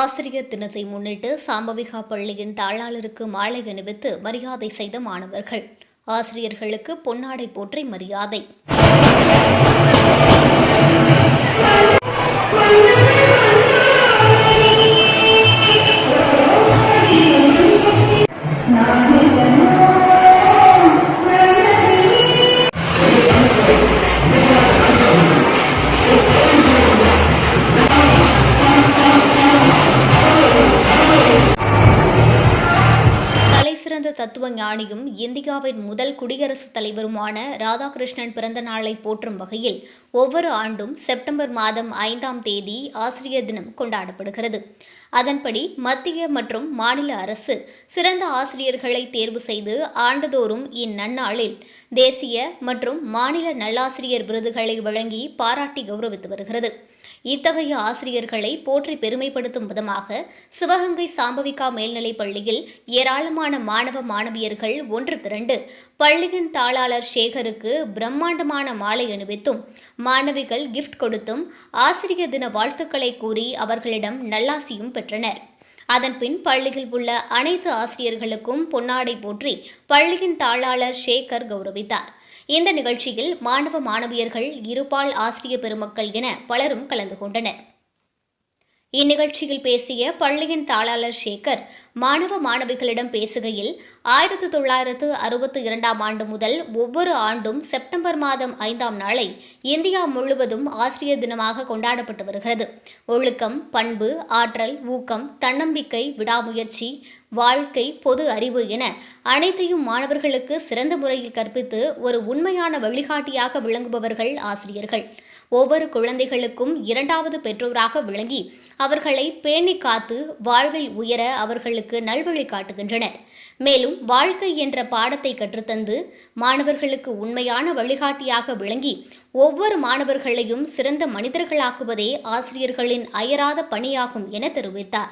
ஆசிரியர் தினத்தை முன்னிட்டு சாம்பவிகா பள்ளியின் தாளாளருக்கு மாலை அணிவித்து மரியாதை செய்த மாணவர்கள். ஆசிரியர்களுக்கு பொன்னாடை போற்றி மரியாதை. மிகச்சிறந்த தத்துவ ஞானியும் இந்தியாவின் முதல் குடியரசுத் தலைவருமான ராதாகிருஷ்ணன் பிறந்த நாளை போற்றும் வகையில் ஒவ்வொரு ஆண்டும் செப்டம்பர் மாதம் ஐந்தாம் தேதி ஆசிரியர் தினம் கொண்டாடப்படுகிறது. அதன்படி மத்திய மற்றும் மாநில அரசு சிறந்த ஆசிரியர்களை தேர்வு செய்து ஆண்டுதோறும் இந்நன்னாளில் தேசிய மற்றும் மாநில நல்லாசிரியர் விருதுகளை வழங்கி பாராட்டி கௌரவித்து வருகிறது. இத்தகைய ஆசிரியர்களை போற்றி பெருமைப்படுத்தும் விதமாக சிவகங்கை சாம்பவிகா மேல்நிலைப் பள்ளியில் ஏராளமான மாணவ மாணவியர்கள் ஒன்று திரண்டு பள்ளியின் தாளாளர் சேகருக்கு பிரம்மாண்டமான மாலை அணிவித்தும் மாணவிகள் கிஃப்ட் கொடுத்தும் ஆசிரியர் தின வாழ்த்துக்களை கூறி அவர்களிடம் நல்லாசியும் பெற்றனர். அதன்பின் பள்ளியில் உள்ள அனைத்து ஆசிரியர்களுக்கும் பொன்னாடை போற்றி பள்ளியின் தாளாளர் சேகர் கௌரவித்தார். இந்த நிகழ்ச்சியில் மாணவ மாணவியர்கள் இருபால் ஆசிரிய பெருமக்கள் என பலரும் கலந்து கொண்டனர். இந்நிகழ்ச்சியில் பேசிய பள்ளியின் தாளாளர் சேகர் மாணவ மாணவிகளிடம் பேசுகையில் ஆயிரத்து தொள்ளாயிரத்து அறுபத்தி இரண்டாம் ஆண்டு முதல் ஒவ்வொரு ஆண்டும் செப்டம்பர் மாதம் ஐந்தாம் நாளை இந்தியா முழுவதும் ஆசிரியர் தினமாக கொண்டாடப்பட்டு வருகிறது. ஒழுக்கம் பண்பு ஆற்றல் ஊக்கம் தன்னம்பிக்கை விடாமுயற்சி வாழ்க்கை பொது அறிவு என அனைத்தையும் மாணவர்களுக்கு சிறந்த முறையில் கற்பித்து ஒரு உண்மையான வழிகாட்டியாக விளங்குபவர்கள் ஆசிரியர்கள். ஒவ்வொரு குழந்தைகளுக்கும் இரண்டாவது பெற்றோராக விளங்கி அவர்களை பேணி காத்து வாழ்வில் உயர அவர்களுக்கு நல்வழி காட்டுகின்றனர். மேலும் வாழ்க்கை என்ற பாடத்தை கற்றுத்தந்து மாணவர்களுக்கு உண்மையான வழிகாட்டியாக விளங்கி ஒவ்வொரு மாணவர்களையும் சிறந்த மனிதர்களாக்குவதே ஆசிரியர்களின் அயராத பணியாகும் என தெரிவித்தார்.